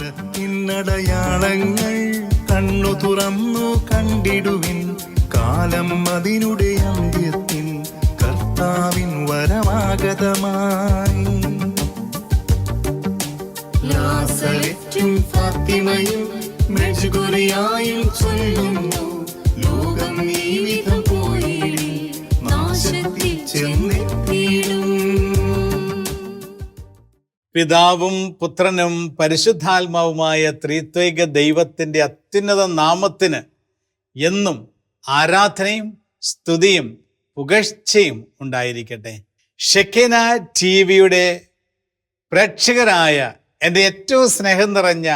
കാലത്തിനടയാളങ്ങൾ കണ്ണു തുറന്നു കണ്ടിടുവിൻ. കാലം അതിനുടെ അന്ത്യത്തിൽ കർത്താവിൻ വരമാഗതമായി ലാസരറ്റും ഫാത്തിമയും ചൊല്ലുന്നു. ലോകം ഈ പിതാവും പുത്രനും പരിശുദ്ധാത്മാവുമായ ത്രിത്വൈക ദൈവത്തിന്റെ അത്യുന്നത നാമത്തിന് എന്നും ആരാധനയും സ്തുതിയും പുകഴ്ചയും ഉണ്ടായിരിക്കട്ടെ. ഷെക്കിന ടി വിയുടെ പ്രേക്ഷകരായ എന്റെ ഏറ്റവും സ്നേഹം നിറഞ്ഞ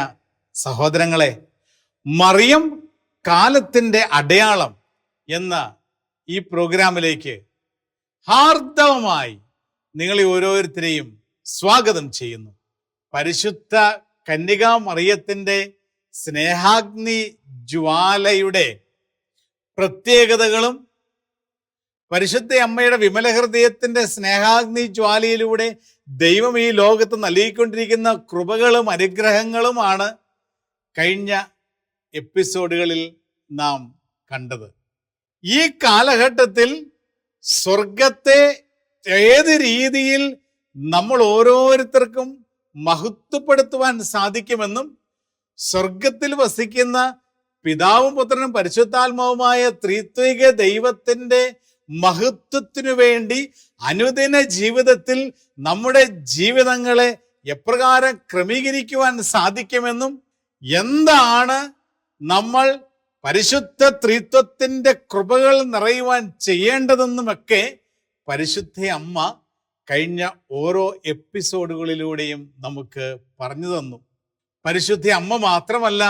സഹോദരങ്ങളെ മറിയം കാലത്തിന്റെ അടയാളം എന്ന ഈ പ്രോഗ്രാമിലേക്ക് ഹാർദവമായി നിങ്ങളെ ഓരോരുത്തരെയും സ്വാഗതം ചെയ്യുന്നു. പരിശുദ്ധ കന്യകാ മറിയത്തിന്റെ സ്നേഹാഗ്നി ജ്വാലയുടെ പ്രത്യേകതകളും പരിശുദ്ധ അമ്മയുടെ വിമല ഹൃദയത്തിന്റെ സ്നേഹാഗ്നി ജ്വാലയിലൂടെ ദൈവം ഈ ലോകത്ത് നൽകിക്കൊണ്ടിരിക്കുന്ന കൃപകളും അനുഗ്രഹങ്ങളുമാണ് കഴിഞ്ഞ എപ്പിസോഡുകളിൽ നാം കണ്ടത്. ഈ കാലഘട്ടത്തിൽ സ്വർഗത്തെ ഏത് രീതിയിൽ നമ്മൾ ഓരോരുത്തർക്കും മഹത്വപ്പെടുത്തുവാൻ സാധിക്കുമെന്നും സ്വർഗത്തിൽ വസിക്കുന്ന പിതാവും പുത്രനും പരിശുദ്ധാത്മാവുമായ ത്രിത്വിക ദൈവത്തിന്റെ മഹത്വത്തിനു വേണ്ടി അനുദിന ജീവിതത്തിൽ നമ്മുടെ ജീവിതങ്ങളെ എപ്രകാരം ക്രമീകരിക്കുവാൻ സാധിക്കുമെന്നും എന്താണ് നമ്മൾ പരിശുദ്ധ ത്രിത്വത്തിന്റെ കൃപകൾ നിറയുവാൻ ചെയ്യേണ്ടതെന്നുമൊക്കെ പരിശുദ്ധ അമ്മ കഴിഞ്ഞ ഓരോ എപ്പിസോഡുകളിലൂടെയും നമുക്ക് പറഞ്ഞു തന്നു. പരിശുദ്ധി അമ്മ മാത്രമല്ല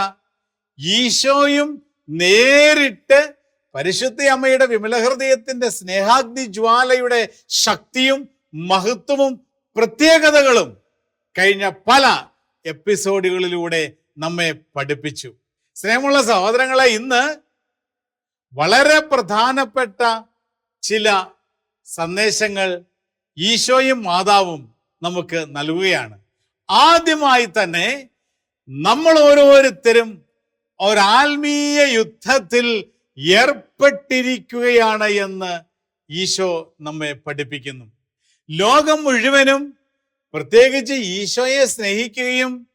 ഈശോയും നേരിട്ട് പരിശുദ്ധ അമ്മയുടെ വിമലഹൃദയത്തിന്റെ സ്നേഹാഗ്നി ജ്വാലയുടെ ശക്തിയും മഹത്വവും പ്രത്യേകതകളും കഴിഞ്ഞ പല എപ്പിസോഡുകളിലൂടെ നമ്മെ പഠിപ്പിച്ചു. സ്നേഹമുള്ള സഹോദരങ്ങളെ ഇന്ന് വളരെ പ്രധാനപ്പെട്ട ചില സന്ദേശങ്ങൾ ഈശോയും മാതാവും നമുക്ക് നൽകുകയാണ്. ആദ്യമായി തന്നെ നമ്മൾ ഓരോരുത്തരും ഒരാത്മീയ യുദ്ധത്തിൽ ഏർപ്പെട്ടിരിക്കുകയാണ് എന്ന് ഈശോ നമ്മെ പഠിപ്പിക്കുന്നു. ലോകം മുഴുവനും പ്രത്യേകിച്ച് ഈശോയെ സ്നേഹിക്കുകയും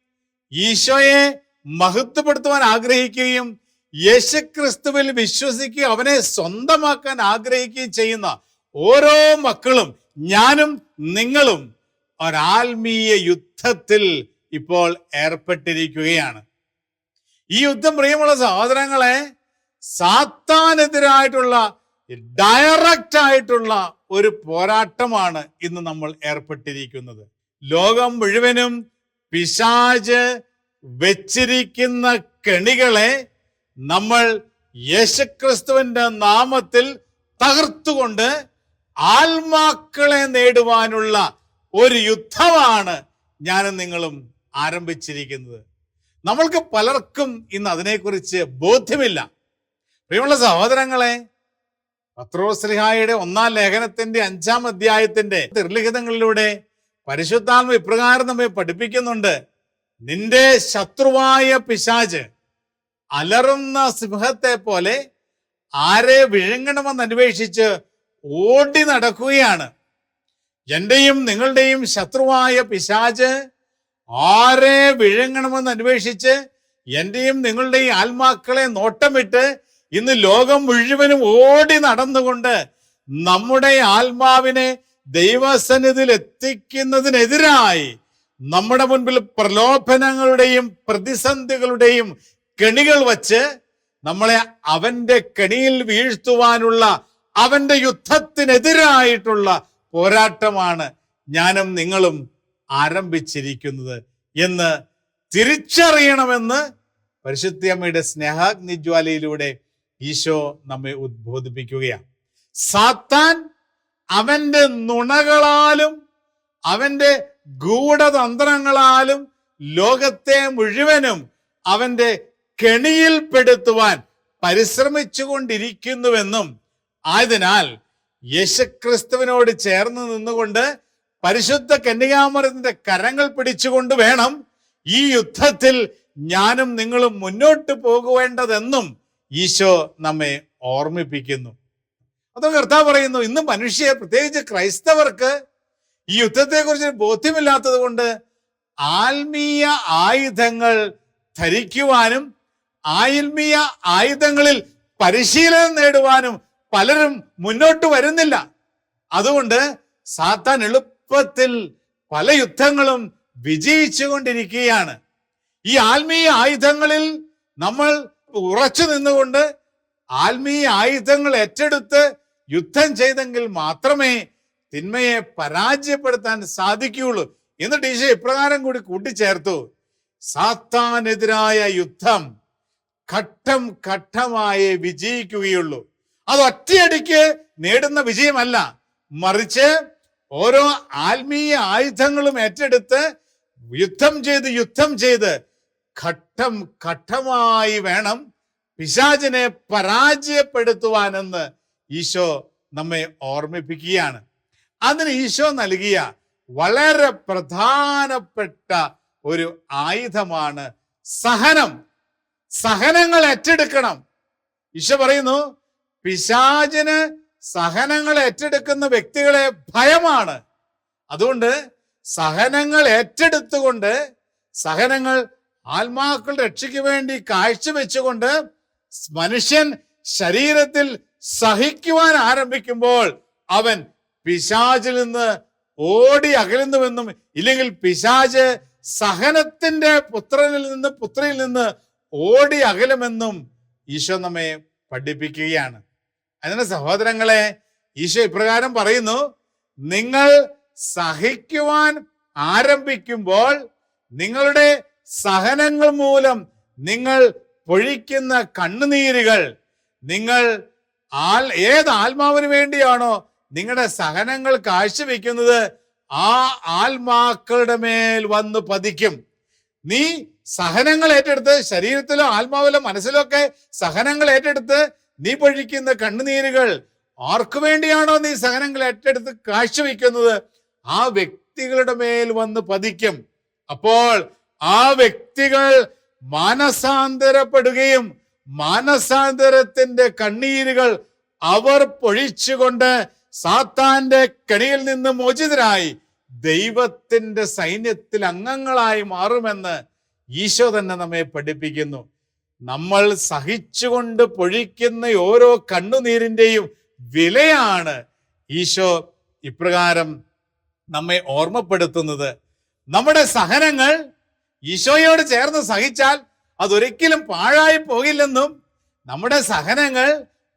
ഈശോയെ മഹത്വപ്പെടുത്തുവാൻ ആഗ്രഹിക്കുകയും യേശുക്രിസ്തുവിൽ വിശ്വസിക്കുകയും അവനെ സ്വന്തമാക്കാൻ ആഗ്രഹിക്കുകയും ചെയ്യുന്ന ഓരോ മക്കളും ഞാനും നിങ്ങളും ഒരാത്മീയ യുദ്ധത്തിൽ ഇപ്പോൾ ഏർപ്പെട്ടിരിക്കുകയാണ്. ഈ യുദ്ധം പ്രിയമുള്ള സഹോദരങ്ങളെ സാത്താനെതിരായിട്ടുള്ള ഡയറക്റ്റ് ആയിട്ടുള്ള ഒരു പോരാട്ടമാണ് ഇന്ന് നമ്മൾ ഏർപ്പെട്ടിരിക്കുന്നത്. ലോകം മുഴുവനും പിശാജ് വെച്ചിരിക്കുന്ന കെണികളെ നമ്മൾ യേശുക്രിസ്തുവിന്റെ നാമത്തിൽ തകർത്തുകൊണ്ട് ആത്മാക്കളെ നേടുവാനുള്ള ഒരു യുദ്ധമാണ് ഞാനും നിങ്ങളും ആരംഭിച്ചിരിക്കുന്നത്. നമ്മൾക്ക് പലർക്കും ഇന്ന് അതിനെക്കുറിച്ച് ബോധ്യമില്ല. പ്രിയമുള്ള സഹോദരങ്ങളെ പത്രോസ്ലിഹായുടെ ഒന്നാം ലേഖനത്തിന്റെ അഞ്ചാം അധ്യായത്തിന്റെ നിർലിഖിതങ്ങളിലൂടെ പരിശുദ്ധാത്മ ഇപ്രകാരം നമ്മെ പഠിപ്പിക്കുന്നുണ്ട്. നിന്റെ ശത്രുവായ പിശാജ് അലറുന്ന സിംഹത്തെ പോലെ ആരെ വിഴുങ്ങണമെന്ന് അന്വേഷിച്ച് ഓടി നടക്കുകയാണ്. എന്റെയും നിങ്ങളുടെയും ശത്രുവായ പിശാജ് ആരെ വിഴുങ്ങണമെന്ന് അന്വേഷിച്ച് എന്റെയും നിങ്ങളുടെയും ആത്മാക്കളെ നോട്ടമിട്ട് ഇന്ന് ലോകം മുഴുവനും ഓടി നടന്നുകൊണ്ട് നമ്മുടെ ആത്മാവിനെ ദൈവസന്നിധിയിൽ എത്തിക്കുന്നതിനെതിരായി നമ്മുടെ മുൻപിൽ പ്രലോഭനങ്ങളുടെയും പ്രതിസന്ധികളുടെയും കെണികൾ വച്ച് നമ്മളെ അവന്റെ കെണിയിൽ വീഴ്ത്തുവാനുള്ള അവന്റെ യുദ്ധത്തിനെതിരായിട്ടുള്ള പോരാട്ടമാണ് ഞാനും നിങ്ങളും ആരംഭിച്ചിരിക്കുന്നത് എന്ന് തിരിച്ചറിയണമെന്ന് പരിശുദ്ധമ്മയുടെ സ്നേഹാഗ്നിജ്വാലയിലൂടെ ഈശോ നമ്മെ ഉദ്ബോധിപ്പിക്കുകയാണ്. സാത്താൻ അവന്റെ നുണകളാലും അവന്റെ ഗൂഢതന്ത്രങ്ങളാലും ലോകത്തെ മുഴുവനും അവന്റെ കെണിയിൽപ്പെടുത്തുവാൻ പരിശ്രമിച്ചു കൊണ്ടിരിക്കുന്നുവെന്നും ആയതിനാൽ യേശുക്രിസ്തുവിനോട് ചേർന്ന് നിന്നുകൊണ്ട് പരിശുദ്ധ കന്യകാമരത്തിന്റെ കരങ്ങൾ പിടിച്ചുകൊണ്ട് വേണം ഈ യുദ്ധത്തിൽ ഞാനും നിങ്ങളും മുന്നോട്ട് പോകുവേണ്ടതെന്നും ഈശോ നമ്മെ ഓർമ്മിപ്പിക്കുന്നു. അതോ കർത്താവ് പറയുന്നു ഇന്ന് മനുഷ്യ പ്രത്യേകിച്ച് ക്രൈസ്തവർക്ക് ഈ യുദ്ധത്തെക്കുറിച്ച് ബോധ്യമില്ലാത്തത് കൊണ്ട് ആത്മീയ ആയുധങ്ങൾ ധരിക്കുവാനും ആത്മീയ ആയുധങ്ങളിൽ പരിശീലനം നേടുവാനും പലരും മുന്നോട്ട് വരുന്നില്ല. അതുകൊണ്ട് സാത്താൻ എളുപ്പത്തിൽ പല യുദ്ധങ്ങളും വിജയിച്ചു കൊണ്ടിരിക്കുകയാണ് ഈ ആത്മീയ ആയുധങ്ങളിൽ നമ്മൾ ഉറച്ചു നിന്നുകൊണ്ട് ആത്മീയ ആയുധങ്ങൾ ഏറ്റെടുത്ത് യുദ്ധം ചെയ്തെങ്കിൽ മാത്രമേ തിന്മയെ പരാജയപ്പെടുത്താൻ സാധിക്കുകയുള്ളൂ. എന്നിട്ട് ഈശോ ഇപ്രകാരം കൂടി കൂട്ടിച്ചേർത്തു. സാത്താനെതിരായ യുദ്ധം ഘട്ടം ഘട്ടമായേ വിജയിക്കുകയുള്ളൂ. അത് ഒറ്റയടിക്ക് നേടുന്ന വിജയമല്ല. മറിച്ച് ഓരോ ആത്മീയ ആയുധങ്ങളും ഏറ്റെടുത്ത് യുദ്ധം ചെയ്ത് യുദ്ധം ചെയ്ത് ഘട്ടം ഘട്ടമായി വേണം പിശാചിനെ പരാജയപ്പെടുത്തുവാനെന്ന് ഈശോ നമ്മെ ഓർമ്മിപ്പിക്കുകയാണ്. അതിന് ഈശോ നൽകിയ വളരെ പ്രധാനപ്പെട്ട ഒരു ആയുധമാണ് സഹനം. സഹനങ്ങൾ ഏറ്റെടുക്കണം. ഈശോ പറയുന്നു പിശാചിന് സഹനങ്ങൾ ഏറ്റെടുക്കുന്ന വ്യക്തികളെ ഭയമാണ്. അതുകൊണ്ട് സഹനങ്ങൾ ഏറ്റെടുത്തുകൊണ്ട് സഹനങ്ങൾ ആത്മാക്കളുടെ രക്ഷയ്ക്ക് വേണ്ടി കാഴ്ചവെച്ചുകൊണ്ട് മനുഷ്യൻ ശരീരത്തിൽ സഹിക്കുവാൻ ആരംഭിക്കുമ്പോൾ അവൻ പിശാചിൽ നിന്ന് ഓടി അകലുന്നുവെന്നും ഇല്ലെങ്കിൽ പിശാജ് സഹനത്തിന്റെ പുത്രനിൽ നിന്ന് പുത്രിയിൽ നിന്ന് ഓടി അകലുമെന്നും ഈശോ നമ്മെ പഠിപ്പിക്കുകയാണ്. അതിന് സഹോദരങ്ങളെ ഈശോ ഇപ്രകാരം പറയുന്നു നിങ്ങൾ സഹിക്കുവാൻ ആരംഭിക്കുമ്പോൾ നിങ്ങളുടെ സഹനങ്ങൾ മൂലം നിങ്ങൾ പൊഴിക്കുന്ന കണ്ണുനീരുകൾ നിങ്ങൾ ആൽ ഏത് ആത്മാവിന് വേണ്ടിയാണോ നിങ്ങളുടെ സഹനങ്ങൾ കാഴ്ചവെക്കുന്നത് ആ ആത്മാക്കളുടെ മേൽ വന്ന് പതിക്കും. നീ സഹനങ്ങൾ ഏറ്റെടുത്ത് ശരീരത്തിലോ ആത്മാവിലോ മനസ്സിലോ ഒക്കെ സഹനങ്ങൾ ഏറ്റെടുത്ത് നീ പൊഴിക്കുന്ന കണ്ണുനീരുകൾ ആർക്കു വേണ്ടിയാണോ നീ സഹനങ്ങൾ ഏറ്റെടുത്ത് കാഴ്ചവെക്കുന്നത്? ആ വ്യക്തികളുടെ മേൽ വന്ന് പതിക്കും. അപ്പോൾ ആ വ്യക്തികൾ മാനസാന്തരപ്പെടുകയും മാനസാന്തരത്തിന്റെ കണ്ണീരുകൾ അവർ പൊഴിച്ചുകൊണ്ട് സാത്താന്റെ കെണിയിൽ നിന്ന് മോചിതരായി ദൈവത്തിന്റെ സൈന്യത്തിൽ അംഗങ്ങളായി മാറുമെന്ന് ഈശോ തന്നെ നമ്മെ പഠിപ്പിക്കുന്നു. നമ്മൾ സഹിച്ചുകൊണ്ട് പൊഴിക്കുന്ന ഓരോ കണ്ണുനീരിന്റെയും വിലയാണ് ഈശോ ഇപ്രകാരം നമ്മെ ഓർമ്മപ്പെടുത്തുന്നത്. നമ്മുടെ സഹനങ്ങൾ ഈശോയോട് ചേർന്ന് സഹിച്ചാൽ അതൊരിക്കലും പാഴായി പോകില്ലെന്നും നമ്മുടെ സഹനങ്ങൾ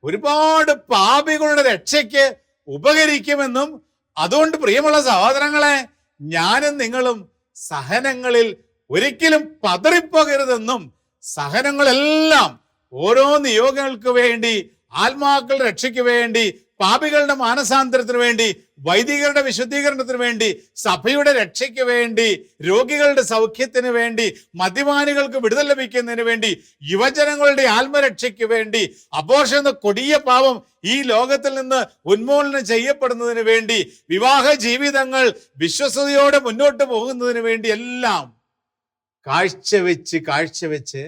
ഒരുപാട് പാപികളുടെ രക്ഷയ്ക്ക് ഉപകരിക്കുമെന്നും അതുകൊണ്ട് പ്രിയമുള്ള സഹോദരങ്ങളെ ഞാനും നിങ്ങളും സഹനങ്ങളിൽ ഒരിക്കലും പതറിപ്പോകരുതെന്നും സഹനങ്ങളെല്ലാം ഓരോ നിയോഗങ്ങൾക്ക് വേണ്ടി ആത്മാക്കളുടെ രക്ഷയ്ക്ക് വേണ്ടി പാപികളുടെ മാനസാന്തരത്തിന് വേണ്ടി വൈദികരുടെ വിശുദ്ധീകരണത്തിന് വേണ്ടി സഭയുടെ രക്ഷയ്ക്ക് വേണ്ടി രോഗികളുടെ സൗഖ്യത്തിന് വേണ്ടി മദ്യപാനികൾക്ക് വിടുതൽ ലഭിക്കുന്നതിന് വേണ്ടി യുവജനങ്ങളുടെ ആത്മരക്ഷയ്ക്ക് വേണ്ടി അപോഷ എന്ന കൊടിയ പാപം ഈ ലോകത്തിൽ നിന്ന് ഉന്മൂലനം ചെയ്യപ്പെടുന്നതിന് വേണ്ടി വിവാഹ ജീവിതങ്ങൾ വിശ്വസതയോടെ മുന്നോട്ട് പോകുന്നതിന് വേണ്ടി എല്ലാം കാഴ്ചവെച്ച് കാഴ്ചവെച്ച്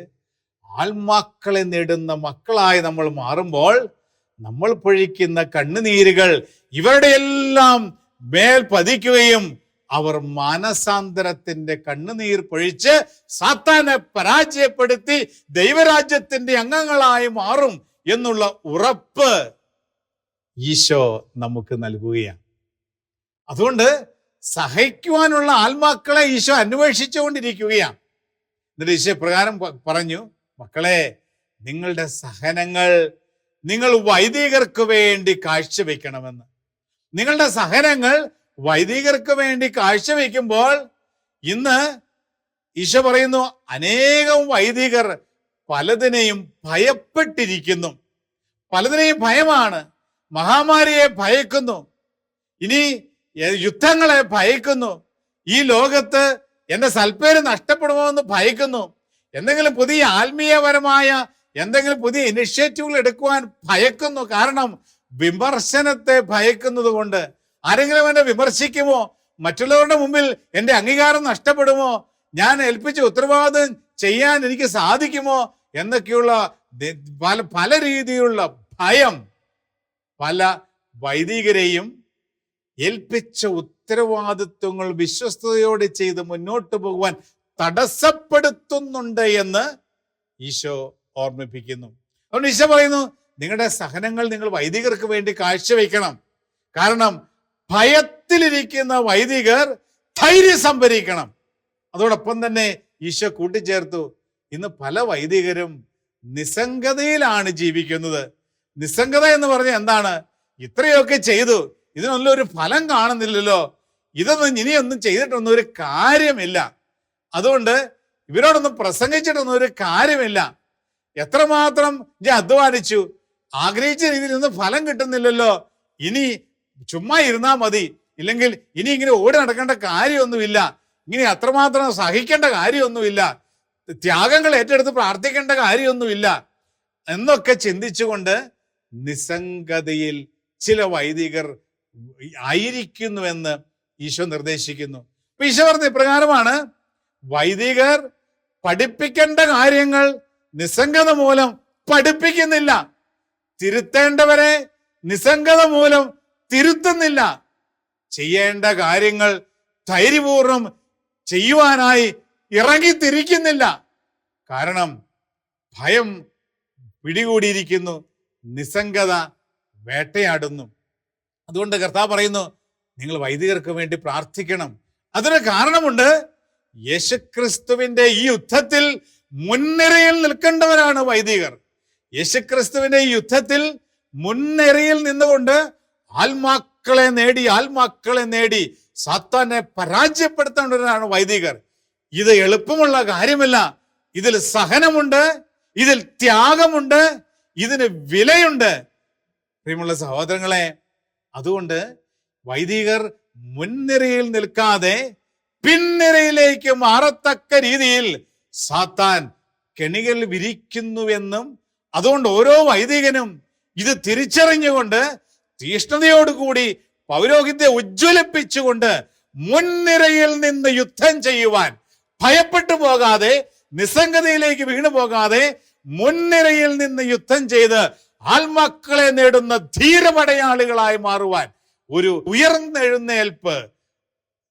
ആത്മാക്കളെ നേടുന്ന മക്കളായി നമ്മൾ മാറുമ്പോൾ നമ്മൾ പൊഴിക്കുന്ന കണ്ണുനീരുകൾ ഇവരുടെ എല്ലാം മേൽ പതിക്കുകയും അവർ മാനസാന്തരത്തിന്റെ കണ്ണുനീർ പൊഴിച്ച് സാത്താനെ പരാജയപ്പെടുത്തി ദൈവരാജ്യത്തിന്റെ അംഗങ്ങളായി മാറും എന്നുള്ള ഉറപ്പ് ഈശോ നമുക്ക് നൽകുകയാണ്. അതുകൊണ്ട് സഹിക്കുവാനുള്ള ആത്മാക്കളെ ഈശോ അന്വേഷിച്ചുകൊണ്ടിരിക്കുകയാണ്. എന്നിട്ട് ഈശോ പ്രകാരം പറഞ്ഞു മക്കളെ നിങ്ങളുടെ സഹനങ്ങൾ നിങ്ങൾ വൈദികർക്ക് വേണ്ടി കാഴ്ചവെക്കണമെന്ന്. നിങ്ങളുടെ സഹനങ്ങൾ വൈദികർക്ക് വേണ്ടി കാഴ്ചവെക്കുമ്പോൾ ഇന്ന് ഈശോ പറയുന്നു അനേകം വൈദികർ പലതിനെയും ഭയപ്പെട്ടിരിക്കുന്നു. പലതിനെയും ഭയമാണ്. മഹാമാരിയെ ഭയക്കുന്നു. ഇനി യുദ്ധങ്ങളെ ഭയക്കുന്നു. ഈ ലോകത്ത് എന്റെ സൽപ്പേര് നഷ്ടപ്പെടുമോ എന്ന് ഭയക്കുന്നു. എന്തെങ്കിലും പുതിയ ആത്മീയപരമായ എന്തെങ്കിലും പുതിയ ഇനിഷ്യേറ്റീവുകൾ എടുക്കുവാൻ ഭയക്കുന്നു. കാരണം വിമർശനത്തെ ഭയക്കുന്നത് കൊണ്ട് ആരെങ്കിലും എന്നെ വിമർശിക്കുമോ? മറ്റുള്ളവരുടെ മുമ്പിൽ എന്റെ അംഗീകാരം നഷ്ടപ്പെടുമോ? ഞാൻ ഏൽപ്പിച്ച ഉത്തരവാദിത്വം ചെയ്യാൻ എനിക്ക് സാധിക്കുമോ? എന്നൊക്കെയുള്ള പല പല രീതിയിലുള്ള ഭയം പല വൈദികരെയും ഏൽപ്പിച്ച ഉത്തരവാദിത്വങ്ങൾ വിശ്വസ്തയോടെ ചെയ്ത് മുന്നോട്ട് പോകുവാൻ തടസ്സപ്പെടുത്തുന്നുണ്ട് എന്ന് ഈശോ ഓർമ്മിപ്പിക്കുന്നു. അതുകൊണ്ട് ഈശോ പറയുന്നു നിങ്ങളുടെ സഹനങ്ങൾ നിങ്ങൾ വൈദികർക്ക് വേണ്ടി കാഴ്ചവെക്കണം. കാരണം ഭയത്തിലിരിക്കുന്ന വൈദികർ ധൈര്യം സംഭരിക്കണം. അതോടൊപ്പം തന്നെ ഈശോ കൂട്ടിച്ചേർത്തു ഇന്ന് പല വൈദികരും നിസ്സംഗതയിലാണ് ജീവിക്കുന്നത്. നിസ്സംഗത എന്ന് പറഞ്ഞാൽ എന്താണ്? ഇത്രയൊക്കെ ചെയ്തു ഇതിനൊന്നും ഒരു ഫലം കാണുന്നില്ലല്ലോ. ഇതൊന്നും ഇനിയൊന്നും ചെയ്തിട്ടൊന്നും ഒരു കാര്യമില്ല. അതുകൊണ്ട് ഇവരോടൊന്നും പ്രസംഗിച്ചിട്ടൊന്നും ഒരു കാര്യമില്ല. എത്രമാത്രം ഞാൻ അധ്വാനിച്ചു. ആഗ്രഹിച്ച രീതിയിൽ ഒന്നും ഫലം കിട്ടുന്നില്ലല്ലോ. ഇനി ചുമ്മാ ഇരുന്നാ മതി. ഇല്ലെങ്കിൽ ഇനി ഇങ്ങനെ ഓടി നടക്കേണ്ട കാര്യമൊന്നുമില്ല. ഇങ്ങനെ അത്രമാത്രം സഹിക്കേണ്ട കാര്യമൊന്നുമില്ല. ത്യാഗങ്ങൾ ഏറ്റെടുത്ത് പ്രാർത്ഥിക്കേണ്ട കാര്യമൊന്നുമില്ല. എന്നൊക്കെ ചിന്തിച്ചുകൊണ്ട് നിസ്സംഗതയിൽ ചില വൈദികർ ആയിരിക്കുന്നുവെന്ന് ഈശോ നിർദ്ദേശിക്കുന്നു. അപ്പൊ ഈശോ പറഞ്ഞ ഇപ്രകാരമാണ് വൈദികർ പഠിപ്പിക്കേണ്ട കാര്യങ്ങൾ നിസ്സംഗത മൂലം പഠിപ്പിക്കുന്നില്ല. തിരുത്തേണ്ടവരെ നിസ്സംഗത മൂലം തിരുത്തുന്നില്ല. ചെയ്യേണ്ട കാര്യങ്ങൾ ധൈര്യപൂർവം ചെയ്യുവാനായി ഇറങ്ങിത്തിരിക്കുന്നില്ല. കാരണം ഭയം പിടികൂടിയിരിക്കുന്നു. നിസ്സംഗത വേട്ടയാടുന്നു. അതുകൊണ്ട് കർത്താവ് പറയുന്നു നിങ്ങൾ വൈദികർക്ക് വേണ്ടി പ്രാർത്ഥിക്കണം. അതിന് കാരണമുണ്ട് യേശുക്രിസ്തുവിന്റെ ഈ യുദ്ധത്തിൽ മുൻനിരയിൽ നിൽക്കേണ്ടവരാണ് വൈദികർ. യേശുക്രിസ്തുവിന്റെ ഈ യുദ്ധത്തിൽ മുൻനിരയിൽ നിന്നുകൊണ്ട് ആത്മാക്കളെ നേടി ആത്മാക്കളെ നേടി സാത്താനെ പരാജയപ്പെടുത്തേണ്ടവരാണ് വൈദികർ. ഇത് എളുപ്പമുള്ള കാര്യമല്ല. ഇതിൽ സഹനമുണ്ട് ഇതിൽ ത്യാഗമുണ്ട് ഇതിന് വിലയുണ്ട്. പ്രിയമുള്ള സഹോദരങ്ങളെ അതുകൊണ്ട് വൈദികർ മുൻനിരയിൽ നിൽക്കാതെ പിൻനിരയിലേക്ക് മാറത്തക്ക രീതിയിൽ സാത്താൻ കെണികൾ വിരിക്കുന്നുവെന്നും അതുകൊണ്ട് ഓരോ വൈദികനും ഇത് തിരിച്ചറിഞ്ഞുകൊണ്ട് തീഷ്ണതയോടുകൂടി പൗരോഹിത്യെ ഉജ്ജ്വലിപ്പിച്ചുകൊണ്ട് മുൻനിരയിൽ നിന്ന് യുദ്ധം ചെയ്യുവാൻ ഭയപ്പെട്ടു പോകാതെ നിസ്സംഗതയിലേക്ക് വീണു പോകാതെ മുൻനിരയിൽ നിന്ന് യുദ്ധം ചെയ്ത് ആത്മാക്കളെ നേടുന്ന ധീരപടയാളികളായി മാറുവാൻ ഒരു ഉയർന്നെഴുന്നേൽപ്പ്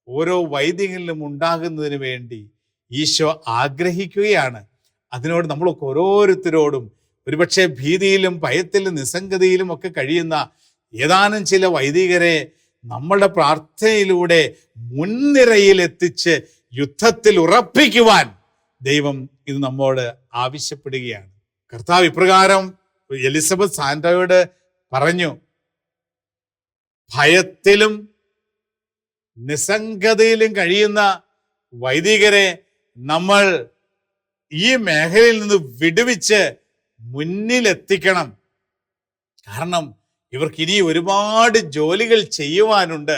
ഓരോ വൈദികനിലും ഉണ്ടാകുന്നതിന് വേണ്ടി ഈശോ ആഗ്രഹിക്കുകയാണ്. അതിനോട് നമ്മളൊക്കെ ഓരോരുത്തരോടും ഒരുപക്ഷെ ഭീതിയിലും ഭയത്തിലും നിസ്സംഗതിയിലും ഒക്കെ കഴിയുന്ന ഏതാനും ചില വൈദികരെ നമ്മളുടെ പ്രാർത്ഥനയിലൂടെ മുൻനിരയിൽ എത്തിച്ച് യുദ്ധത്തിൽ ഉറപ്പിക്കുവാൻ ദൈവം ഇത് നമ്മോട് ആവശ്യപ്പെടുകയാണ്. കർത്താവ് ഇപ്രകാരം എലിസബത്ത് സാന്റോയോട് പറഞ്ഞു ഭയത്തിലും നിസ്സംഗതയിലും കഴിയുന്ന വൈദികരെ നമ്മൾ ഈ മേഖലയിൽ നിന്ന് വിടുവിച്ച് മുന്നിലെത്തിക്കണം. കാരണം ഇവർക്ക് ഇനി ഒരുപാട് ജോലികൾ ചെയ്യുവാനുണ്ട്.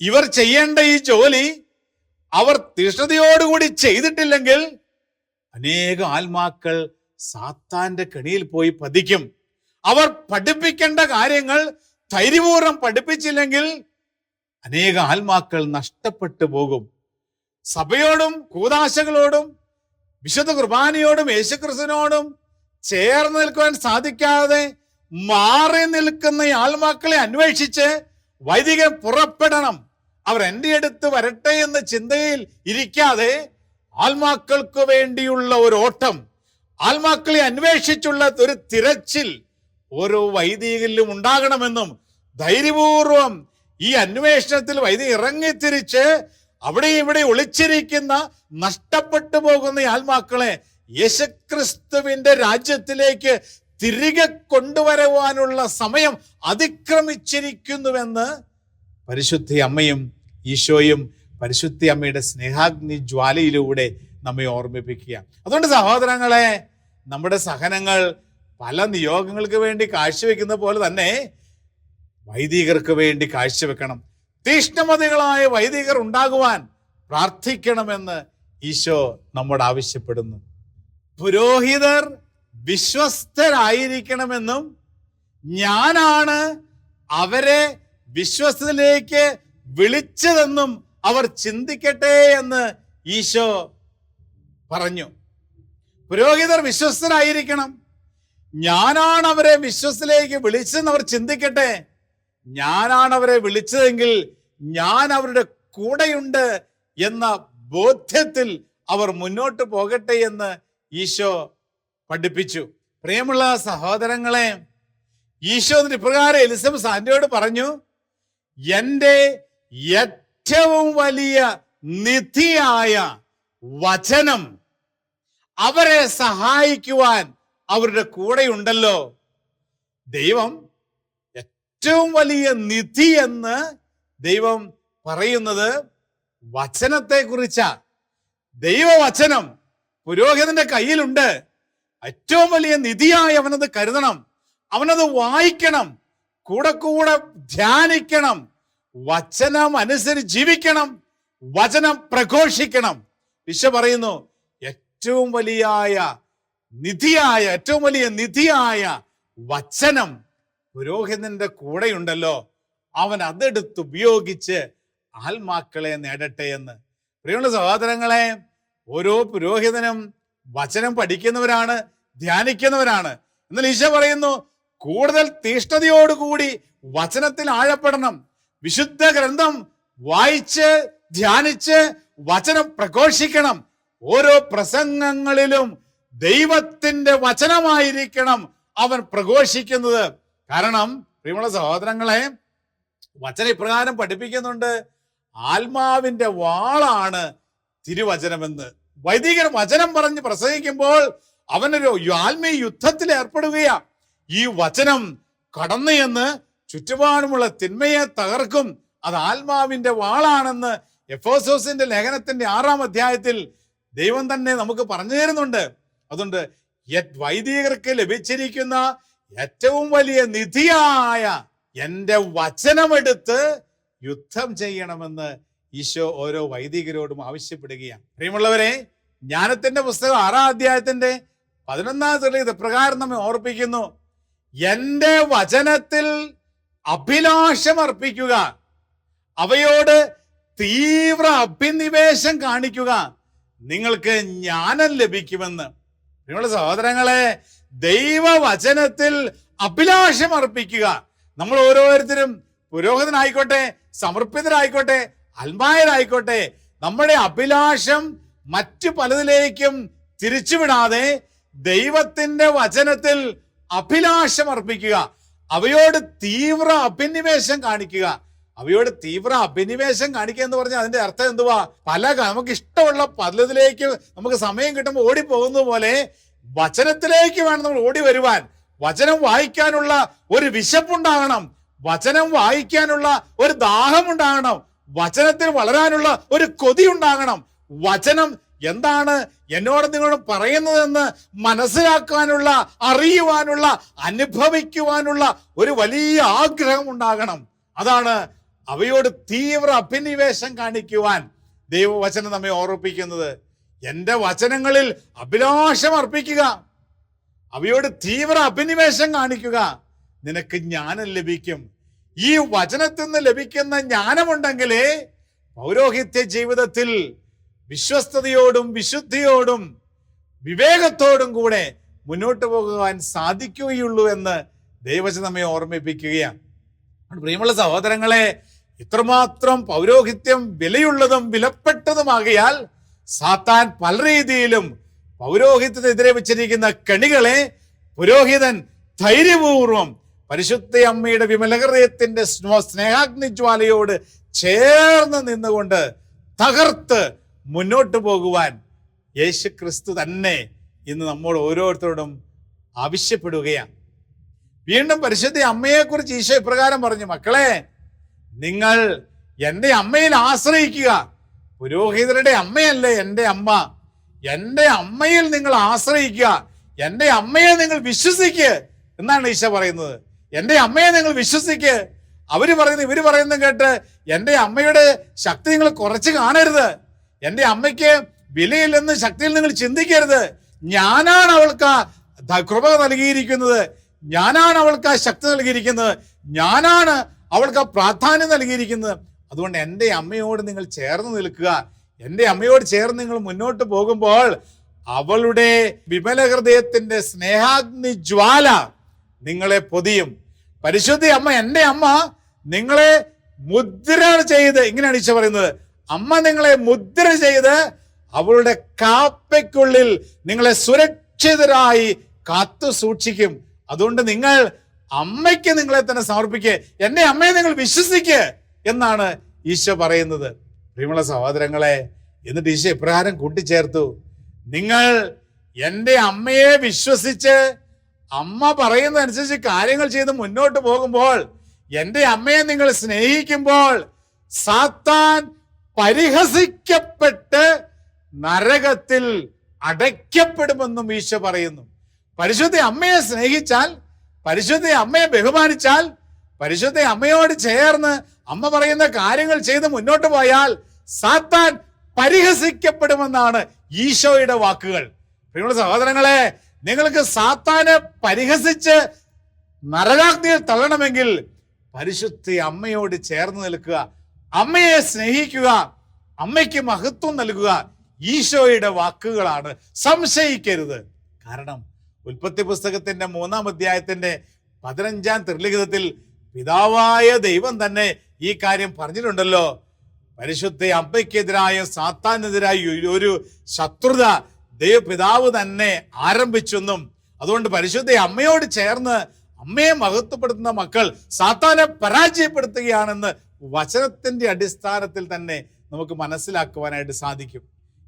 ഇവർ ചെയ്യേണ്ട ഈ ജോലി അവർ തീഷ്ണതയോടുകൂടി ചെയ്തിട്ടില്ലെങ്കിൽ അനേക ആത്മാക്കൾ സാത്താന്റെ കെണിയിൽ പോയി പതിക്കും. അവർ പഠിപ്പിക്കേണ്ട കാര്യങ്ങൾ ധൈര്യപൂർവം പഠിപ്പിച്ചില്ലെങ്കിൽ അനേക ആത്മാക്കൾ നഷ്ടപ്പെട്ടു പോകും. സഭയോടും കൂതാശകളോടും വിശുദ്ധ കുർബാനയോടും യേശുക്രിസ്തുവിനോടും ചേർന്ന് നിൽക്കുവാൻ സാധിക്കാതെ മാറി നിൽക്കുന്ന ആത്മാക്കളെ അന്വേഷിച്ച് വൈദികൻ പുറപ്പെടണം. അവർ എന്റെ അടുത്ത് വരട്ടെ എന്ന ചിന്തയിൽ ഇരിക്കാതെ ആത്മാക്കൾക്ക് വേണ്ടിയുള്ള ഒരു ഓട്ടം ആത്മാക്കളെ അന്വേഷിച്ചുള്ള ഒരു തിരച്ചിൽ ഓരോ വൈദികരിലും ഉണ്ടാകണമെന്നും ധൈര്യപൂർവം ഈ അന്വേഷണത്തിൽ വൈദ്യം ഇറങ്ങിത്തിരിച്ച് അവിടെ ഇവിടെ ഒളിച്ചിരിക്കുന്ന നഷ്ടപ്പെട്ടു പോകുന്ന ആത്മാക്കളെ യേശുക്രിസ്തുവിന്റെ രാജ്യത്തിലേക്ക് തിരികെ കൊണ്ടുവരുവാനുള്ള സമയം അതിക്രമിച്ചിരിക്കുന്നുവെന്ന് പരിശുദ്ധി അമ്മയും ഈശോയും പരിശുദ്ധി അമ്മയുടെ സ്നേഹാഗ്നി ജ്വാലയിലൂടെ നമ്മെ ഓർമ്മിപ്പിക്കുക. അതുകൊണ്ട് സഹോദരങ്ങളെ നമ്മുടെ സഹനങ്ങൾ പല നിയോഗങ്ങൾക്ക് വേണ്ടി കാഴ്ചവെക്കുന്ന പോലെ തന്നെ വൈദികർക്ക് വേണ്ടി കാഴ്ചവെക്കണം. തീഷ്ണമതികളായ വൈദികർ ഉണ്ടാകുവാൻ പ്രാർത്ഥിക്കണമെന്ന് ഈശോ നമ്മോട് ആവശ്യപ്പെടുന്നു. പുരോഹിതർ വിശ്വസ്തരായിരിക്കണമെന്നും ഞാനാണ് അവരെ വിശ്വസത്തിലേക്ക് വിളിച്ചതെന്നും അവർ ചിന്തിക്കട്ടെ എന്ന് ഈശോ പറഞ്ഞു. പുരോഹിതർ വിശ്വസ്തരായിരിക്കണം. ഞാനാണ് അവരെ വിശ്വസത്തിലേക്ക് വിളിച്ചെന്ന് അവർ ചിന്തിക്കട്ടെ. ഞാനാണ് അവരെ വിളിച്ചതെങ്കിൽ ഞാൻ അവരുടെ കൂടെയുണ്ട് എന്ന ബോധ്യത്തിൽ അവർ മുന്നോട്ട് പോകട്ടെ എന്ന് ഈശോ പഠിപ്പിച്ചു. പ്രിയമുള്ള സഹോദരങ്ങളെ ഈശോ ഇപ്രകാരം എലിസബത്ത് ആന്റിയോട് പറഞ്ഞു എന്റെ ഏറ്റവും വലിയ നിധിയായ വചനം അവരെ സഹായിക്കുവാൻ അവരുടെ കൂടെയുണ്ടല്ലോ. ദൈവം ഏറ്റവും വലിയ നിധി എന്ന് ദൈവം പറയുന്നത് വചനത്തെ കുറിച്ചാ ദൈവവചനം പുരോഹിതന്റെ കയ്യിലുണ്ട്. ഏറ്റവും വലിയ നിധിയായി അവനത് കരുതണം. അവനത് വായിക്കണം. കൂടെ കൂടെ ധ്യാനിക്കണം. വചനം അനുസരിച്ച് ജീവിക്കണം. വചനം പ്രഘോഷിക്കണം. വിശ പറയുന്നു ഏറ്റവും വലിയ നിധിയായ ഏറ്റവും വലിയ നിധിയായ വചനം പുരോഹിതന്റെ കൂടെയുണ്ടല്ലോ. അവൻ അതെടുത്ത് ഉപയോഗിച്ച് ആത്മാക്കളെ നേടട്ടെ എന്ന്. പ്രിയമുള്ള സഹോദരങ്ങളെ ഓരോ പുരോഹിതനും വചനം പഠിക്കുന്നവരാണ് ധ്യാനിക്കുന്നവരാണ്. എന്നാൽ ഈശോ പറയുന്നു കൂടുതൽ തീഷ്ണതയോടുകൂടി വചനത്തിൽ ആഴപ്പെടണം. വിശുദ്ധ ഗ്രന്ഥം വായിച്ച് ധ്യാനിച്ച് വചനം പ്രഘോഷിക്കണം. ഓരോ പ്രസംഗങ്ങളിലും ദൈവത്തിന്റെ വചനമായിരിക്കണം അവൻ പ്രഘോഷിക്കുന്നത്. കാരണം പ്രിയമുള്ള സഹോദരങ്ങളെ വചന ഇപ്രകാരം പഠിപ്പിക്കുന്നുണ്ട് ആത്മാവിന്റെ വാളാണ് തിരുവചനമെന്ന്. വൈദികൻ വചനം പറഞ്ഞ് പ്രസംഗിക്കുമ്പോൾ അവനൊരു ആത്മീയ യുദ്ധത്തിൽ ഏർപ്പെടുകയാ. ഈ വചനം കടന്നു എന്ന് ചുറ്റുപാടുമുള്ള തിന്മയെ തകർക്കും. അത് ആത്മാവിന്റെ വാളാണെന്ന് എഫോസോസിന്റെ ലേഖനത്തിന്റെ ആറാം അധ്യായത്തിൽ ദൈവം തന്നെ നമുക്ക് പറഞ്ഞു തരുന്നുണ്ട്. അതുകൊണ്ട് വൈദികർക്ക് ലഭിച്ചിരിക്കുന്ന ഏറ്റവും വലിയ നിധിയായ എന്റെ വചനമെടുത്ത് യുദ്ധം ചെയ്യണമെന്ന് ഈശോ ഓരോ വൈദികരോടും ആവശ്യപ്പെടുകയാണ്. പ്രിയമുള്ളവരെ ജ്ഞാനത്തിന്റെ പുസ്തകം ആറാം അധ്യായത്തിന്റെ പതിനൊന്നാം തീയതി ഇത് പ്രകാരം നമ്മെ ഓർപ്പിക്കുന്നു. എന്റെ വചനത്തിൽ അഭിലാഷം അർപ്പിക്കുക. അവയോട് തീവ്ര അഭിനിവേശം കാണിക്കുക. നിങ്ങൾക്ക് ജ്ഞാനം ലഭിക്കുമെന്ന്. നിങ്ങളുടെ സഹോദരങ്ങളെ ദൈവവചനത്തിൽ അഭിലാഷം അർപ്പിക്കുക. നമ്മൾ ഓരോരുത്തരും പുരോഹിതനായിക്കോട്ടെ സമർപ്പിതരായിക്കോട്ടെ അൽമായരായിക്കോട്ടെ നമ്മുടെ അഭിലാഷം മറ്റു പലതിലേക്കും തിരിച്ചുവിടാതെ ദൈവത്തിന്റെ വചനത്തിൽ അഭിലാഷം അർപ്പിക്കുക. അവയോട് തീവ്ര അഭിനിവേശം കാണിക്കുക. അവയോട് തീവ്ര അഭിനിവേശം കാണിക്കുക എന്ന് പറഞ്ഞാൽ അതിന്റെ അർത്ഥം എന്തുവാ? പല നമുക്ക് ഇഷ്ടമുള്ള പലതിലേക്ക് നമുക്ക് സമയം കിട്ടുമ്പോൾ ഓടിപ്പോകുന്ന പോലെ വചനത്തിലേക്ക് വേണം നമ്മൾ ഓടി വരുവാൻ. വചനം വായിക്കാനുള്ള ഒരു വിശപ്പുണ്ടാകണം. വചനം വായിക്കാനുള്ള ഒരു ദാഹം ഉണ്ടാകണം വചനത്തിൽ വളരാനുള്ള ഒരു കൊതി ഉണ്ടാകണം വചനം എന്താണ് എന്നോട് നിങ്ങളോട് പറയുന്നതെന്ന് മനസ്സിലാക്കാനുള്ള അറിയുവാനുള്ള അനുഭവിക്കുവാനുള്ള ഒരു വലിയ ആഗ്രഹം ഉണ്ടാകണം. അതാണ് അവയോട് തീവ്ര അഭിനിവേശം കാണിക്കുവാൻ ദൈവവചനം നമ്മെ ഓർമ്മിപ്പിക്കുന്നത്. എന്റെ വചനങ്ങളിൽ അഭിലാഷം അർപ്പിക്കുക. അവയോട് തീവ്ര അഭിനിവേശം കാണിക്കുക. നിനക്ക് ജ്ഞാനം ലഭിക്കും. ഈ വചനത്തിൽ നിന്ന് ലഭിക്കുന്ന ജ്ഞാനമുണ്ടെങ്കിലേ പൗരോഹിത്യ ജീവിതത്തിൽ വിശ്വസ്തയോടും വിശുദ്ധിയോടും വിവേകത്തോടും കൂടെ മുന്നോട്ട് പോകുവാൻ സാധിക്കുകയുള്ളൂ എന്ന് ദൈവചനം നമ്മെ ഓർമ്മിപ്പിക്കുകയാണ്. പ്രിയമുള്ള സഹോദരങ്ങളെ ഇത്രമാത്രം പൗരോഹിത്യം വിലയുള്ളതും വിലപ്പെട്ടതുമാകിയാൽ സാത്താൻ പല രീതിയിലും പൗരോഹിത്യത്തിനെതിരെ വെച്ചിരിക്കുന്ന കണികളെ പുരോഹിതൻ ധൈര്യപൂർവം പരിശുദ്ധ അമ്മയുടെ വിമലഹൃദയത്തിന്റെ സ്നേഹാഗ്നിജ്വാലയോട് സ്നേഹാഗ്നി ചേർന്ന് നിന്നുകൊണ്ട് തകർത്ത് മുന്നോട്ട് പോകുവാൻ യേശു ക്രിസ്തു തന്നെ ഇന്ന് നമ്മൾ ഓരോരുത്തരോടും ആവശ്യപ്പെടുകയാണ്. വീണ്ടും പരിശുദ്ധ അമ്മയെക്കുറിച്ച് ഈശോ ഇപ്രകാരം പറഞ്ഞു മക്കളെ നിങ്ങൾ എന്റെ അമ്മയിൽ ആശ്രയിക്കുക. പുരോഹിതരുടെ അമ്മയല്ലേ എന്റെ അമ്മ? എന്റെ അമ്മയിൽ നിങ്ങൾ ആശ്രയിക്കുക. എന്റെ അമ്മയെ നിങ്ങൾ വിശ്വസിക്കുക എന്നാണ് ഈശ പറയുന്നത്. എന്റെ അമ്മയെ നിങ്ങൾ വിശ്വസിക്കുക അവർ പറയുന്നത് ഇവർ പറയുന്നത് കേട്ട് എന്റെ അമ്മയുടെ ശക്തി നിങ്ങൾ കുറച്ച് കാണരുത്. എന്റെ അമ്മയ്ക്ക് വിലയില്ലെന്ന് ശക്തിയിൽ നിങ്ങൾ ചിന്തിക്കരുത്. ഞാനാണ് അവൾക്ക് കൃപ നൽകിയിരിക്കുന്നത്. ഞാനാണ് അവൾക്ക് ശക്തി നൽകിയിരിക്കുന്നത്. ഞാനാണ് അവൾക്ക് പ്രാധാന്യം നൽകിയിരിക്കുന്നത്. അതുകൊണ്ട് എന്റെ അമ്മയോട് നിങ്ങൾ ചേർന്ന് നിൽക്കുക. എന്റെ അമ്മയോട് ചേർന്ന് നിങ്ങൾ മുന്നോട്ട് പോകുമ്പോൾ അവളുടെ വിമല ഹൃദയത്തിന്റെ സ്നേഹാഗ്നി ജ്വാല നിങ്ങളെ പൊതിയും. പരിശുദ്ധി അമ്മ എന്റെ അമ്മ നിങ്ങളെ മുദ്ര ചെയ്ത്. ഇങ്ങനെയാണ് ഈശോ പറയുന്നത്. അമ്മ നിങ്ങളെ മുദ്ര ചെയ്ത് അവളുടെ കാപ്പയ്ക്കുള്ളിൽ നിങ്ങളെ സുരക്ഷിതരായി കാത്തു സൂക്ഷിക്കും. അതുകൊണ്ട് നിങ്ങൾ അമ്മയ്ക്ക് നിങ്ങളെ തന്നെ സമർപ്പിക്കുക എന്നെ അമ്മയെ നിങ്ങൾ വിശ്വസിക്കുക എന്നാണ് ഈശോ പറയുന്നത്. പ്രിയമുള്ള സഹോദരങ്ങളെ എന്നിട്ട് ഈശോ ഇപ്രകാരം കൂട്ടിച്ചേർത്തു. നിങ്ങൾ എന്റെ അമ്മയെ വിശ്വസിച്ച് അമ്മ പറയുന്നതനുസരിച്ച് കാര്യങ്ങൾ ചെയ്ത് മുന്നോട്ട് പോകുമ്പോൾ എന്റെ അമ്മയെ നിങ്ങൾ സ്നേഹിക്കുമ്പോൾ സാത്താൻ പരിഹസിക്കപ്പെട്ട് നരകത്തിൽ അടയ്ക്കപ്പെടുമെന്നും ഈശോ പറയുന്നു. പരിശുദ്ധ അമ്മയെ സ്നേഹിച്ചാൽ പരിശുദ്ധ അമ്മയെ ബഹുമാനിച്ചാൽ പരിശുദ്ധ അമ്മയോട് ചേർന്ന് അമ്മ പറയുന്ന കാര്യങ്ങൾ ചെയ്ത് മുന്നോട്ട് പോയാൽ സാത്താൻ പരിഹസിക്കപ്പെടുമെന്നാണ് ഈശോയുടെ വാക്കുകൾ. പ്രിയമുള്ള സഹോദരങ്ങളെ നിങ്ങൾക്ക് സാത്താനെ പരിഹസിച്ച് നരകാഗ്നിയിൽ തള്ളണമെങ്കിൽ പരിശുദ്ധ അമ്മയോട് ചേർന്ന് നിൽക്കുക അമ്മയെ സ്നേഹിക്കുക അമ്മയ്ക്ക് മഹത്വം നൽകുക ഈശോയുടെ വാക്കുകളാണ്. സംശയിക്കരുത്. കാരണം ഉൽപ്പത്തി പുസ്തകത്തിന്റെ മൂന്നാം അധ്യായത്തിന്റെ പതിനഞ്ചാം തിർലിഖിതത്തിൽ പിതാവായ ദൈവം തന്നെ ഈ കാര്യം പറഞ്ഞിട്ടുണ്ടല്ലോ. പരിശുദ്ധ അമ്മയ്ക്കെതിരായ സാത്താനെതിരായ ഒരു- ശത്രുത ദൈവപിതാവ് തന്നെ ആരംഭിച്ചെന്നും അതുകൊണ്ട് പരിശുദ്ധ അമ്മയോട് ചേർന്ന് അമ്മയെ മഹത്വപ്പെടുത്തുന്ന മക്കൾ സാത്താനെ പരാജയപ്പെടുത്തുകയാണെന്ന് വചനത്തിന്റെ അടിസ്ഥാനത്തിൽ തന്നെ നമുക്ക് മനസ്സിലാക്കുവാനായിട്ട് സാധിക്കും.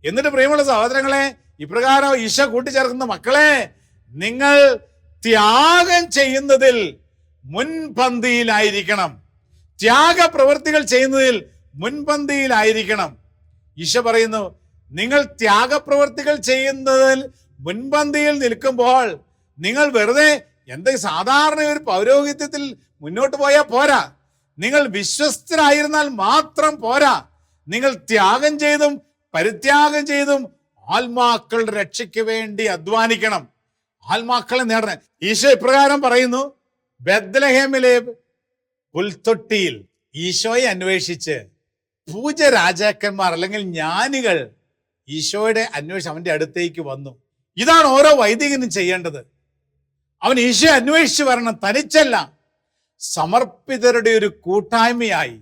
എന്നിട്ട് പ്രിയമുള്ള സഹോദരങ്ങളെ ഇപ്രകാരം ഈശ കൂട്ടിച്ചേർക്കുന്ന മക്കളെ നിങ്ങൾ ത്യാഗം ചെയ്യുന്നതിൽ മുൻപന്തിയിലായിരിക്കണം. ത്യാഗ പ്രവൃത്തികൾ ചെയ്യുന്നതിൽ മുൻപന്തിയിലായിരിക്കണം. ഈശ പറയുന്നു നിങ്ങൾ ത്യാഗപ്രവൃത്തികൾ ചെയ്യുന്നതിൽ മുൻപന്തിയിൽ നിൽക്കുമ്പോൾ നിങ്ങൾ വെറുതെ എന്തെങ്കിലും സാധാരണ ഒരു പൗരോഹിത്യത്തിൽ മുന്നോട്ട് പോയാൽ പോരാ. നിങ്ങൾ വിശ്വസ്തരായിരുന്നാൽ മാത്രം പോരാ. നിങ്ങൾ ത്യാഗം ചെയ്തും പരിത്യാഗം ചെയ്തും ആത്മാക്കളുടെ രക്ഷയ്ക്ക് വേണ്ടി അധ്വാനിക്കണം. ആത്മാക്കളെ നേടണം. ഈശോ ഇപ്രകാരം പറയുന്നു ബദ്ലഹേമിലെ പുൽത്തൊട്ടിയിൽ ഈശോയെ അന്വേഷിച്ച് പൂജ രാജാക്കന്മാർ അല്ലെങ്കിൽ ജ്ഞാനികൾ ഈശോയുടെ അന്വേഷണം അവന്റെ അടുത്തേക്ക് വന്നു. ഇതാണ് ഓരോ വൈദികനും ചെയ്യേണ്ടത്. അവൻ ഈശോയെ അന്വേഷിച്ച് വരണം. തനിച്ചല്ല. സമർപ്പിതരുടെ ഒരു കൂട്ടായ്മയായി.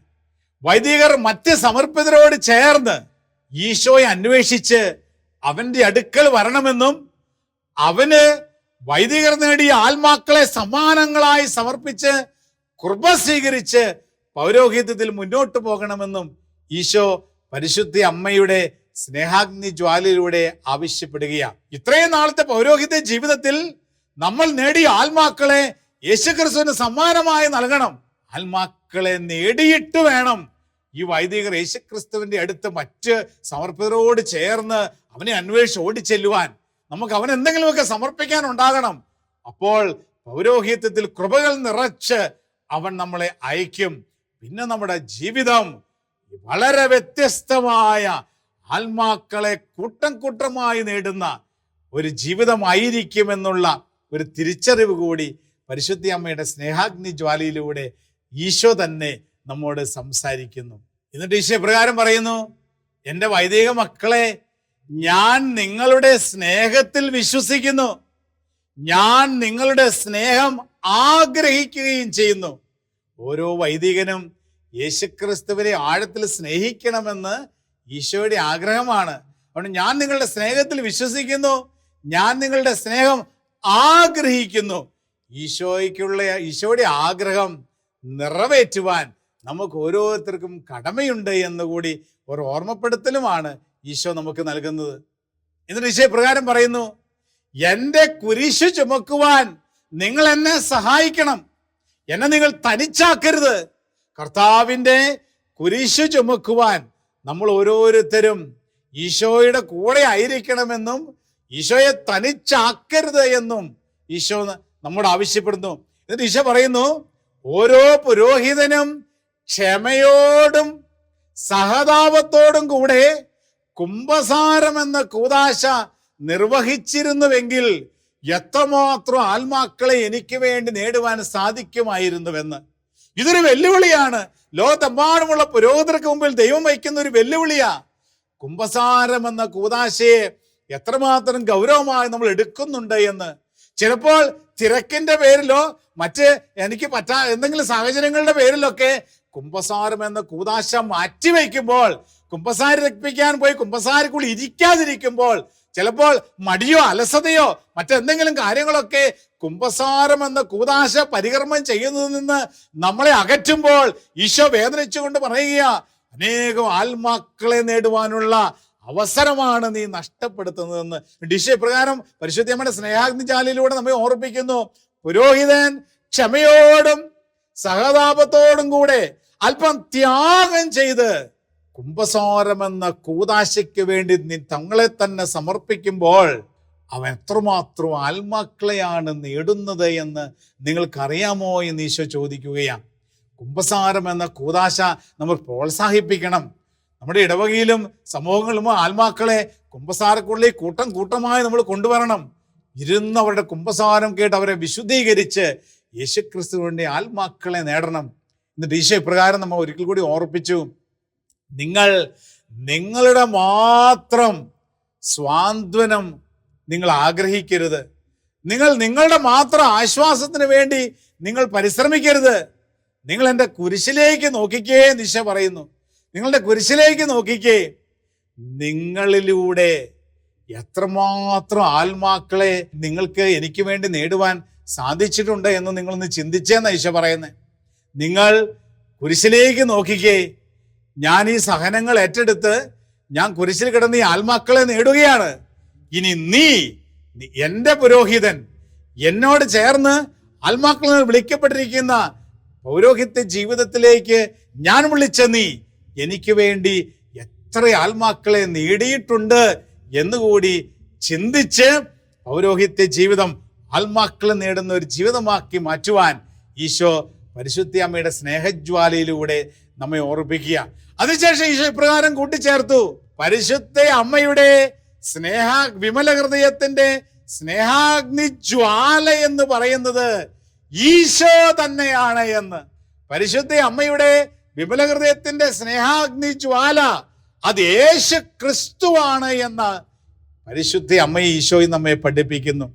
വൈദികർ മറ്റ് സമർപ്പിതരോട് ചേർന്ന് ഈശോയെ അന്വേഷിച്ച് അവന്റെ അടുക്കൽ വരണമെന്നും അവന് വൈദികർ നേടിയ ആത്മാക്കളെ സമ്മാനങ്ങളായി സമർപ്പിച്ച് കൃപ സ്വീകരിച്ച് പൗരോഹിത്യത്തിൽ മുന്നോട്ട് പോകണമെന്നും ഈശോ പരിശുദ്ധി അമ്മയുടെ സ്നേഹാഗ്നി ജ്വാലയിലൂടെ ആവശ്യപ്പെടുകയാണ്. ഇത്രയും നാളത്തെ പൗരോഹിത്യ ജീവിതത്തിൽ നമ്മൾ നേടിയ ആത്മാക്കളെ യേശുക്രിസ്തുവിന് സമ്മാനമായി നൽകണം. ആത്മാക്കളെ നേടിയിട്ട് വേണം. ഈ വൈദികർ യേശുക്രിസ്തുവിന്റെ അടുത്ത് മറ്റ് സമർപ്പിതരോട് ചേർന്ന് അവനെ അന്വേഷിച്ച് ഓടിച്ചെല്ലുവാൻ നമുക്ക് അവൻ എന്തെങ്കിലുമൊക്കെ സമർപ്പിക്കാൻ ഉണ്ടാകണം. അപ്പോൾ പൗരോഹിത്യത്തിൽ കൃപകൾ നിറച്ച് അവൻ നമ്മളെ അയക്കും. പിന്നെ നമ്മുടെ ജീവിതം വളരെ വ്യത്യസ്തമായ ആത്മാക്കളെ കൂട്ടം കൂട്ടമായി നേടുന്ന ഒരു ജീവിതമായിരിക്കുമെന്നുള്ള ഒരു തിരിച്ചറിവ് കൂടി പരിശുദ്ധി അമ്മയുടെ സ്നേഹാഗ്നി ജ്വാലയിലൂടെ ഈശോ തന്നെ നമ്മോട് സംസാരിക്കുന്നു. എന്നിട്ട് ഈശോ പ്രകാരം പറയുന്നു എന്റെ വൈദിക മക്കളെ ഞാൻ നിങ്ങളുടെ സ്നേഹത്തിൽ വിശ്വസിക്കുന്നു. ഞാൻ നിങ്ങളുടെ സ്നേഹം ആഗ്രഹിക്കുകയും ചെയ്യുന്നു. ഓരോ വൈദികനും യേശുക്രിസ്തുവിനെ ആഴത്തിൽ സ്നേഹിക്കണമെന്ന് ഈശോയുടെ ആഗ്രഹമാണ്. അതുകൊണ്ട് ഞാൻ നിങ്ങളുടെ സ്നേഹത്തിൽ വിശ്വസിക്കുന്നു. ഞാൻ നിങ്ങളുടെ സ്നേഹം ആഗ്രഹിക്കുന്നു. ഈശോയ്ക്കുള്ള ഈശോയുടെ ആഗ്രഹം നിറവേറ്റുവാൻ നമുക്ക് ഓരോരുത്തർക്കും കടമയുണ്ട് എന്നുകൂടി ഒരു ഓർമ്മപ്പെടുത്തലുമാണ് ഈശോ നമുക്ക് നൽകുന്നത്. എന്നിട്ട് ഈശോ പ്രകാരം പറയുന്നു എന്റെ കുരിശു ചുമക്കുവാൻ നിങ്ങൾ എന്നെ സഹായിക്കണം. എന്നെ നിങ്ങൾ തനിച്ചാക്കരുത്. കർത്താവിന്റെ കുരിശു ചുമക്കുവാൻ നമ്മൾ ഓരോരുത്തരും ഈശോയുടെ കൂടെ ആയിരിക്കണമെന്നും ഈശോയെ തനിച്ചാക്കരുത് എന്നും ഈശോ നമ്മോട് ആവശ്യപ്പെടുന്നു. എന്നിട്ട് ഈശോ പറയുന്നു ഓരോ പുരോഹിതനും ക്ഷമയോടും സഹതാപത്തോടും കൂടെ കുംഭസാരം എന്ന കൂതാശ നിർവഹിച്ചിരുന്നുവെങ്കിൽ എത്രമാത്രം ആത്മാക്കളെ എനിക്ക് വേണ്ടി നേടുവാൻ സാധിക്കുമായിരുന്നുവെന്ന്. ഇതൊരു വെല്ലുവിളിയാണ്. ലോകത്തെമ്പാടുമുള്ള പുരോഹിതർക്ക് മുമ്പിൽ ദൈവം വയ്ക്കുന്ന ഒരു വെല്ലുവിളിയാ. കുംഭസാരം എന്ന കൂതാശയെ എത്രമാത്രം ഗൗരവമായി നമ്മൾ എടുക്കുന്നുണ്ട് എന്ന്. ചിലപ്പോൾ തിരക്കിന്റെ പേരിലോ മറ്റ് എനിക്ക് പറ്റാ എന്തെങ്കിലും സാഹചര്യങ്ങളുടെ പേരിലൊക്കെ കുംഭസാരം എന്ന കൂതാശ മാറ്റിവെക്കുമ്പോൾ കുംഭസാരി രക്ഷിപ്പിക്കാൻ പോയി കുംഭസാരിക്കുള്ളിൽ ഇരിക്കാതിരിക്കുമ്പോൾ ചിലപ്പോൾ മടിയോ അലസതയോ മറ്റെന്തെങ്കിലും കാര്യങ്ങളൊക്കെ കുംഭസാരം എന്ന കൂതാശ പരികർമ്മം ചെയ്യുന്നതിൽ നിന്ന് നമ്മളെ അകറ്റുമ്പോൾ ഈശോ വേദനിച്ചുകൊണ്ട് പറയുക അനേകം ആത്മാക്കളെ നേടുവാനുള്ള അവസരമാണ് നീ നഷ്ടപ്പെടുത്തുന്നതെന്ന്. ഡിഷ പ്രകാരം പരിശുദ്ധമ്മയുടെ സ്നേഹാഗ്നിജാലിലൂടെ നമ്മെ ഓർപ്പിക്കുന്നു പുരോഹിതൻ ക്ഷമയോടും സഹതാപത്തോടും കൂടെ അല്പം ത്യാഗം ചെയ്ത് കുംഭസാരം എന്ന കൂതാശയ്ക്ക് വേണ്ടി നീ തങ്ങളെ തന്നെ സമർപ്പിക്കുമ്പോൾ അവൻ എത്രമാത്രം ആത്മാക്കളെയാണ് നേടുന്നത് എന്ന് നിങ്ങൾക്കറിയാമോ എന്ന് ഈശോ ചോദിക്കുകയാണ്. കുംഭസാരം എന്ന കൂതാശ നമ്മൾ പ്രോത്സാഹിപ്പിക്കണം. നമ്മുടെ ഇടവകയിലും സമൂഹങ്ങളിലും ആത്മാക്കളെ കുംഭസാരക്കുള്ളിൽ കൂട്ടം കൂട്ടമായി നമ്മൾ കൊണ്ടുവരണം. ഇരുന്ന് അവരുടെ കുംഭസാരം കേട്ട് അവരെ വിശുദ്ധീകരിച്ച് യേശുക്രിസ്തു വേണ്ടി ആത്മാക്കളെ നേടണം. എന്നിട്ട് ഈശോ ഇപ്രകാരം നമ്മൾ ഒരിക്കൽ കൂടി ഓർപ്പിച്ചു. നിങ്ങൾ നിങ്ങളുടെ മാത്രം സ്വാന്തനം നിങ്ങൾ ആഗ്രഹിക്കരുത്. നിങ്ങൾ നിങ്ങളുടെ മാത്രം ആശ്വാസത്തിന് വേണ്ടി നിങ്ങൾ പരിശ്രമിക്കരുത്. നിങ്ങൾ എന്റെ കുരിശിലേക്ക് നോക്കിക്കേ നിശ പറയുന്നു. നിങ്ങളുടെ കുരിശിലേക്ക് നോക്കിക്കേ. നിങ്ങളിലൂടെ എത്രമാത്രം ആത്മാക്കളെ നിങ്ങൾക്ക് എനിക്ക് വേണ്ടി നേടുവാൻ സാധിച്ചിട്ടുണ്ട് എന്ന് നിങ്ങളൊന്ന് ചിന്തിച്ചേന്ന ഈശോ പറയുന്നത് നിങ്ങൾ കുരിശിലേക്ക് നോക്കിക്കേ. ഞാൻ ഈ സഹനങ്ങൾ ഏറ്റെടുത്ത് ഞാൻ കുരിശിൽ കിടന്ന് ഈ ആത്മാക്കളെ നേടുകയാണ്. ഇനി നീ എന്റെ പുരോഹിതൻ എന്നോട് ചേർന്ന് ആത്മാക്കളിൽ വിളിക്കപ്പെട്ടിരിക്കുന്ന പൗരോഹിത്യ ജീവിതത്തിലേക്ക് ഞാൻ വിളിച്ച നീ എനിക്ക് വേണ്ടി എത്ര ആത്മാക്കളെ നേടിയിട്ടുണ്ട് എന്നുകൂടി ചിന്തിച്ച് പൗരോഹിത്യ ജീവിതം ആത്മാക്കളെ നേടുന്ന ഒരു ജീവിതമാക്കി മാറ്റുവാൻ ഈശോ പരിശുദ്ധ അമ്മയുടെ സ്നേഹജ്വാലയിലൂടെ നമ്മെ ഓർപ്പിക്കുക അതിനുശേഷം ഈശോ ഇപ്രകാരം കൂട്ടിച്ചേർത്തു. പരിശുദ്ധ അമ്മയുടെ സ്നേഹ വിമല ഹൃദയത്തിന്റെ സ്നേഹാഗ്നി ജ്വാല എന്ന് പറയുന്നത് ഈശോ തന്നെയാണ് എന്ന്. പരിശുദ്ധ അമ്മയുടെ വിമല ഹൃദയത്തിന്റെ സ്നേഹാഗ്നി ജ്വാല അത് യേശു ക്രിസ്തുവാണ് എന്ന് പരിശുദ്ധ അമ്മ ഈശോയും നമ്മെ പഠിപ്പിക്കുന്നു.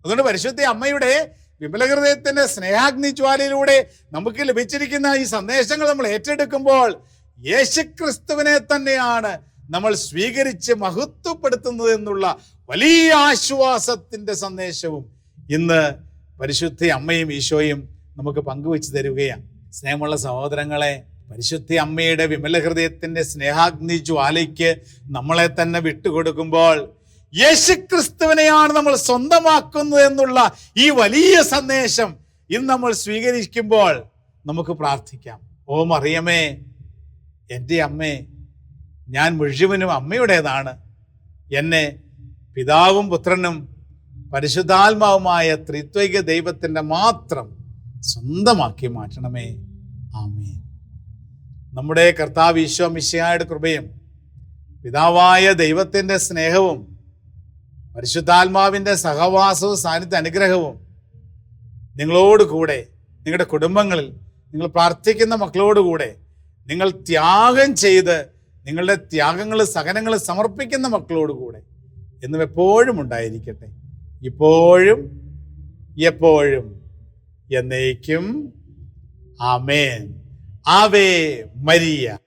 അതുകൊണ്ട് പരിശുദ്ധ അമ്മയുടെ വിമല ഹൃദയത്തിന്റെ സ്നേഹാഗ്നി ജ്വാലയിലൂടെ നമുക്ക് ലഭിച്ചിരിക്കുന്ന ഈ സന്ദേശങ്ങൾ നമ്മൾ ഏറ്റെടുക്കുമ്പോൾ യേശുക്രിസ്തുവിനെ തന്നെയാണ് നമ്മൾ സ്വീകരിച്ച് മഹത്വപ്പെടുത്തുന്നത് എന്നുള്ള വലിയ ആശ്വാസത്തിന്റെ സന്ദേശവും ഇന്ന് പരിശുദ്ധ അമ്മയും ഈശോയും നമുക്ക് പങ്കുവെച്ച് തരികയാണ്. സ്നേഹമുള്ള സഹോദരങ്ങളെ പരിശുദ്ധ അമ്മയുടെ വിമല ഹൃദയത്തിന്റെ സ്നേഹാഗ്നി ജ്വാലയ്ക്ക് നമ്മളെ തന്നെ വിട്ടുകൊടുക്കുമ്പോൾ യേശുക്രിസ്തുവിനെയാണ് നമ്മൾ സ്വന്തമാക്കുന്നത് എന്നുള്ള ഈ വലിയ സന്ദേശം ഇന്ന് നമ്മൾ സ്വീകരിക്കുമ്പോൾ നമുക്ക് പ്രാർത്ഥിക്കാം. ഓ മറിയമേ എന്റെ അമ്മേ ഞാൻ മുഴുവനും അമ്മയുടേതാണ്. എന്നെ പിതാവും പുത്രനും പരിശുദ്ധാത്മാവുമായ ത്രിത്വൈക ദൈവത്തിന്റെ മാത്രം സ്വന്തമാക്കി മാറ്റണമേ. ആമേ നമ്മുടെ കർത്താവ് ഈശോ മിശിയായുടെ കൃപയും പിതാവായ ദൈവത്തിന്റെ സ്നേഹവും പരിശുദ്ധാത്മാവിന്റെ സഹവാസവും സാന്നിധ്യ അനുഗ്രഹവും നിങ്ങളോട് കൂടെ നിങ്ങളുടെ കുടുംബങ്ങളിൽ നിങ്ങൾ പ്രാർത്ഥിക്കുന്ന മക്കളോട് കൂടെ നിങ്ങൾ ത്യാഗം ചെയ്ത് നിങ്ങളുടെ ത്യാഗങ്ങൾ സഹനങ്ങൾ സമർപ്പിക്കുന്ന മക്കളോട് കൂടെ എന്നും എപ്പോഴും ഉണ്ടായിരിക്കട്ടെ. ഇപ്പോഴും എപ്പോഴും എന്നേക്കും. ആമേൻ. ആവേ മരിയ.